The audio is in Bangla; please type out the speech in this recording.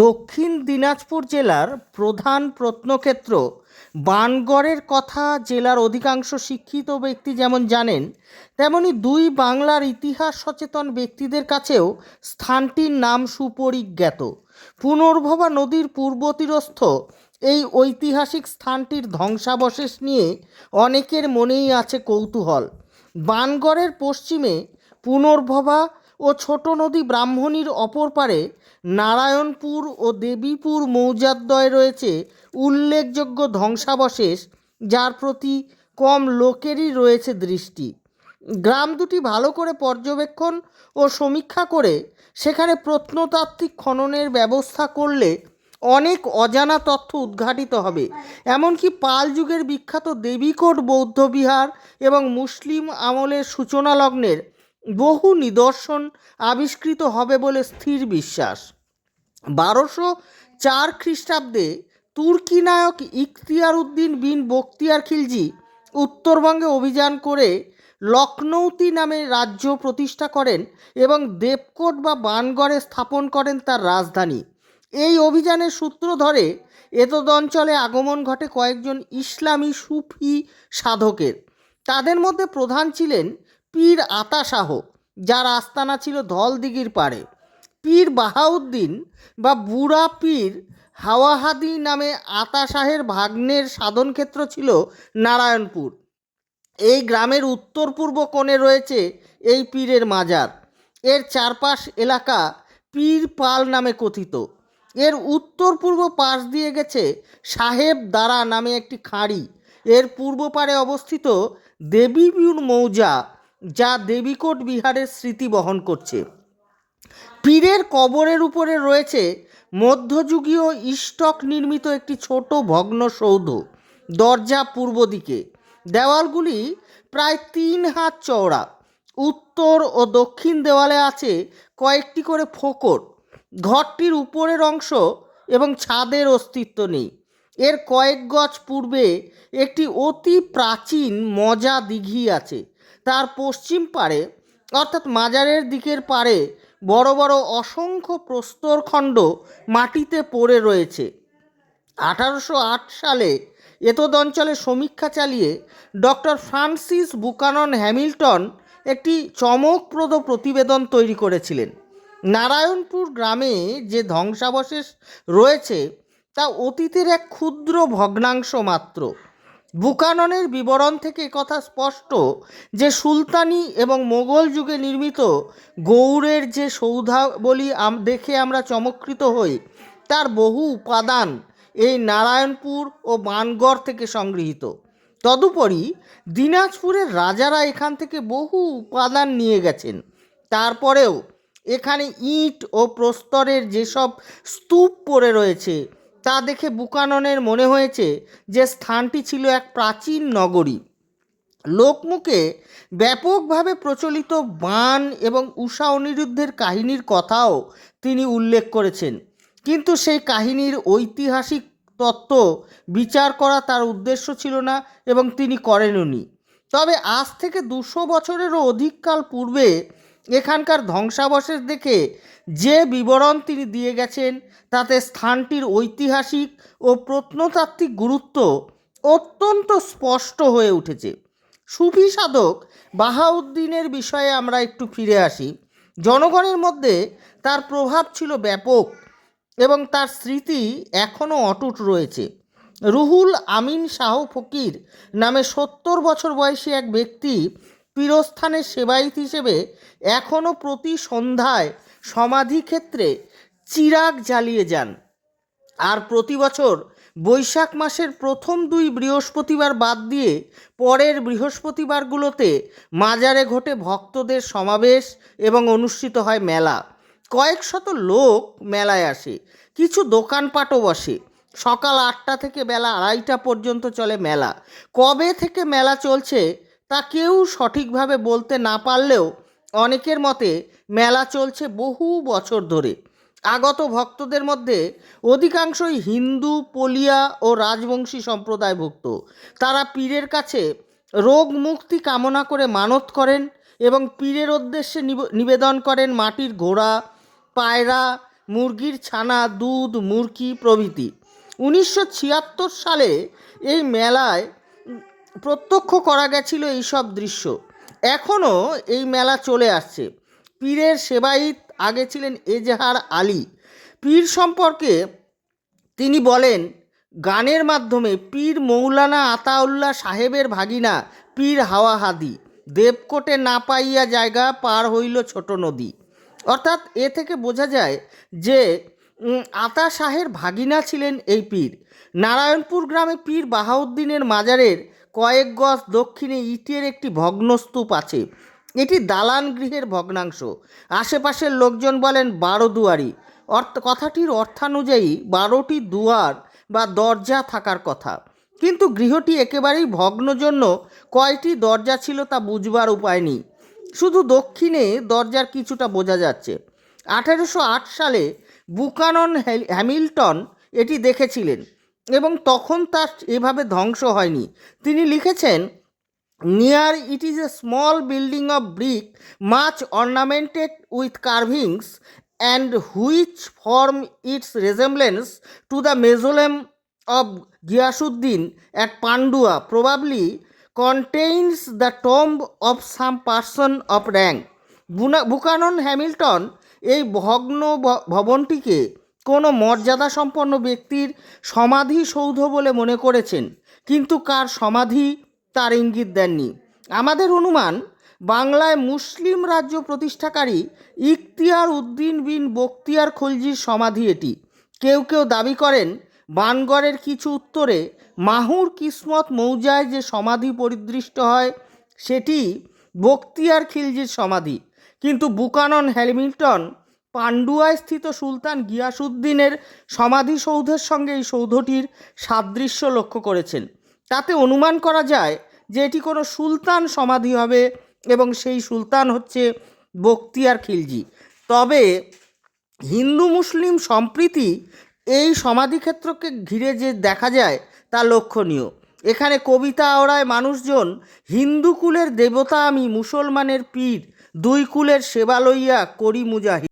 দক্ষিণ দিনাজপুর জেলার প্রধান প্রত্নক্ষেত্র। বানগড়ের কথা জেলার অধিকাংশ শিক্ষিত ব্যক্তি যেমন জানেন, তেমনি দুই বাংলার ইতিহাস সচেতন ব্যক্তিদের কাছেও স্থানটির নাম সুপরিজ্ঞাত। পুনর্ভবা নদীর পূর্ব তীরস্থ এই ঐতিহাসিক স্থানটির ধ্বংসাবশেষ নিয়ে অনেকের মনেই আছে কৌতূহল। বানগড়ের পশ্চিমে পুনর্ভবা ও ছোট নদী ব্রাহ্মণীর অপর পারে নারায়ণপুর ও দেবীপুর মৌজাদ্বয় রয়েছে উল্লেখযোগ্য ধ্বংসাবশেষ, যার প্রতি কম লোকেরই রয়েছে দৃষ্টি। গ্রাম দুটি ভালো করে পর্যবেক্ষণ ও সমীক্ষা করে সেখানে প্রত্নতাত্ত্বিক খননের ব্যবস্থা করলে অনেক অজানা তথ্য উদ্ঘাটিত হবে। এমনকি পাল যুগের বিখ্যাত দেবীকোট বৌদ্ধবিহার এবং মুসলিম আমলের সূচনা লগ্নের বহু নিদর্শন আবিষ্কৃত হবে বলে স্থির বিশ্বাস। বারোশো চার খ্রিস্টাব্দে তুর্কি নায়ক ইখতিয়ার উদ্দিন বিন বখতিয়ার খিলজি উত্তরবঙ্গে অভিযান করে লখনৌতি নামে রাজ্য প্রতিষ্ঠা করেন এবং দেবকোট বা বানগড়ে স্থাপন করেন তার রাজধানী। এই অভিযানের সূত্র ধরে এতদ অঞ্চলে আগমন ঘটে কয়েকজন ইসলামী সুফি সাধকের। তাদের মধ্যে প্রধান ছিলেন পীর আতা শাহ যার আস্তানা ছিল ধলদিঘির পাড়ে। পীর বাহাউদ্দিন বা বুড়া পীর হাওয়াহাদি নামে আতা শাহের ভাগ্নের সাধনক্ষেত্র ছিল নারায়ণপুর। এই গ্রামের উত্তর পূর্ব কোণে রয়েছে এই পীরের মাজার। এর চারপাশ এলাকা পীর পাল নামে কথিত। এর উত্তর পূর্ব পাশ দিয়ে গেছে সাহেব দারা নামে একটি খাঁড়ি। এর পূর্ব পারে অবস্থিত দেবীপুর মৌজা যা দেবীকোট বিহারের স্মৃতি বহন করছে। পীরের কবরের উপরে রয়েছে মধ্যযুগীয় ইস্টক নির্মিত একটি ছোট ভগ্ন সৌধ, দরজা পূর্ব দিকে। দেওয়ালগুলি প্রায় তিন হাত চওড়া। উত্তর ও দক্ষিণ দেওয়ালে আছে কয়েকটি করে ফোকর। ঘরটির উপরের অংশ এবং ছাদের অস্তিত্ব নেই। এর কয়েক গজ পূর্বে একটি অতি প্রাচীন মজা দিঘি আছে। তার পশ্চিম পারে অর্থাৎ মাজারের দিকের পারে বড় বড় অসংখ্য প্রস্তরখণ্ড মাটিতে পড়ে রয়েছে। আঠারোশো আট সালে এতদ অঞ্চলে সমীক্ষা চালিয়ে ডক্টর ফ্রান্সিস বুকানন হ্যামিল্টন একটি চমকপ্রদ প্রতিবেদন তৈরি করেছিলেন। নারায়ণপুর গ্রামে যে ধ্বংসাবশেষ রয়েছে, তা অতীতের এক ক্ষুদ্র ভগ্নাংশ মাত্র। বুকাননের বিবরণ থেকে কথা স্পষ্ট যে সুলতানি এবং মোগল যুগে নির্মিত গৌড়ের যে সৌধাবলী দেখে আমরা চমৎকৃত হই, তার বহু উপাদান এই নারায়ণপুর ও বানগড় থেকে সংগৃহীত। তদুপরি দিনাজপুরের রাজারা এখান থেকে বহু উপাদান নিয়ে গেছেন। তারপরেও এখানে ইট ও প্রস্তরের যেসব স্তূপ পড়ে রয়েছে তা দেখে বুকাননের মনে হয়েছে যে স্থানটি ছিল এক প্রাচীন নগরী। লোকমুখে ব্যাপকভাবে প্রচলিত বান এবং উষা অনিরুদ্ধের কাহিনীর কথাও তিনি উল্লেখ করেছেন। কিন্তু সেই কাহিনীর ঐতিহাসিক তত্ত্ব বিচার করা তার উদ্দেশ্য ছিল না এবং তিনি করেননি। তবে আজ থেকে দুশো বছরেরও অধিককাল পূর্বে এখানকার ধ্বংসাবশেষ দেখে যে বিবরণ তিনি দিয়ে গেছেন, তাতে স্থানটির ঐতিহাসিক ও প্রত্নতাত্ত্বিক গুরুত্ব অত্যন্ত স্পষ্ট হয়ে উঠেছে। সুফি সাধক বাহাউদ্দিনের বিষয়ে আমরা একটু ফিরে আসি। জনগণের মধ্যে তার প্রভাব ছিল ব্যাপক এবং তার স্মৃতি এখনও অটুট রয়েছে। রুহুল আমিন শাহ ফকির নামে সত্তর বছর বয়সী এক ব্যক্তি পীরস্থানের সেবায়িত হিসেবে এখনও প্রতি সন্ধ্যায় সমাধিক্ষেত্রে চিরাগ জ্বালিয়ে যান। আর প্রতি বছর বৈশাখ মাসের প্রথম দুই বৃহস্পতিবার বাদ দিয়ে পরের বৃহস্পতিবারগুলোতে মাজারে ঘটে ভক্তদের সমাবেশ এবং অনুষ্ঠিত হয় মেলা। কয়েক শত লোক মেলায় আসে, কিছু দোকানপাটও বসে। সকাল আটটা থেকে বেলা আড়াইটা পর্যন্ত চলে মেলা। কবে থেকে মেলা চলছে তা কেউ সঠিকভাবে বলতে না পারলেও অনেকের মতে মেলা চলছে বহু বছর ধরে। আগত ভক্তদের মধ্যে অধিকাংশই হিন্দু, পলিয়া ও রাজবংশী সম্প্রদায়ভুক্ত। তারা পীরের কাছে রোগ মুক্তি কামনা করে মানত করেন এবং পীরের উদ্দেশ্যে নিব- নিবেদন করেন মাটির ঘোড়া পায়রা, মুরগির ছানা, দুধ, মুরগি প্রভৃতি। উনিশশো ছিয়াত্তর সালে এই মেলায় প্রত্যক্ষ করা গেছিল এইসব দৃশ্য। এখনও এই মেলা চলে আসছে। পীরের সেবাইত আগে ছিলেন এজাহার আলী। পীর সম্পর্কে তিনি বলেন, গানের মাধ্যমে পীর মৌলানা আতাউল্লাহ সাহেবের ভাগিনা পীর হাওয়া হাদি দেবকোটে না পাইয়া জায়গা পার হইল ছোট নদী। অর্থাৎ এ থেকে বোঝা যায় যে আতা শাহের ভাগিনা ছিলেন এই পীর। নারায়ণপুর গ্রামে পীর বাহাউদ্দিনের মাজারের কয়েক গজ দক্ষিণে ইটের একটি ভগ্নস্তূপ আছে। এটি দালান গৃহের ভগ্নাংশ। আশেপাশের লোকজন বলেন বারো দুয়ারি। অর্থ, কথাটির অর্থানুযায়ী বারোটি দুয়ার বা দরজা থাকার কথা। কিন্তু গৃহটি একেবারেই ভগ্ন জন্য কয়টি দরজা ছিল তা বুঝবার উপায় নেই। শুধু দক্ষিণে দরজার কিছুটা বোঝা যাচ্ছে। আঠেরোশো আট সালে বুকানন হ্যামিল্টন এটি দেখেছিলেন। এবং তখন তার এভাবে ধ্বংস হয়নি। তিনি লিখেছেন near it is a small building of brick much ornamented with carvings and which from its resemblance to the mausoleum of Ghiasuddin at Pandua, probably contains the tomb of some person of rank বুনা বুকানন হ্যামিল্টন এই ভগ্ন ভবনটিকে কোনো মর্যাদা সম্পন্ন ব্যক্তির সমাধি সৌধ বলে মনে করেছেন, কিন্তু কার সমাধি তার ইঙ্গিত দেননি। আমাদের অনুমান, বাংলায় মুসলিম রাজ্য প্রতিষ্ঠাকারী ইখতিয়ার উদ্দিন বিন বখতিয়ার খলজির সমাধি এটি। কেউ কেউ দাবি করেন, বানগড়ের কিছু উত্তরে মাহুর কিসমত মৌজায় যে সমাধি পরিদৃষ্ট হয়, সেটি বখতিয়ার খিলজির সমাধি। কিন্তু বুকানন হ্যামিল্টন পান্ডুয়ায় স্থিত সুলতান গিয়াসুদ্দিনের সমাধিসৌধের সঙ্গে এই সৌধটির সাদৃশ্য লক্ষ্য করেছেন। তাতে অনুমান করা যায় যে এটি কোনো সুলতান সমাধি হবে এবং সেই সুলতান হচ্ছে বখতিয়ার খিলজি। তবে হিন্দু মুসলিম সম্প্রীতি এই সমাধিক্ষেত্রকে ঘিরে যে দেখা যায় তা লক্ষণীয়। এখানে কবিতা আওড়ায় মানুষজন, হিন্দু কুলের দেবতা আমি, মুসলমানের পীর, দুই কুলের সেবা লইয়া করি মুজাহিদ।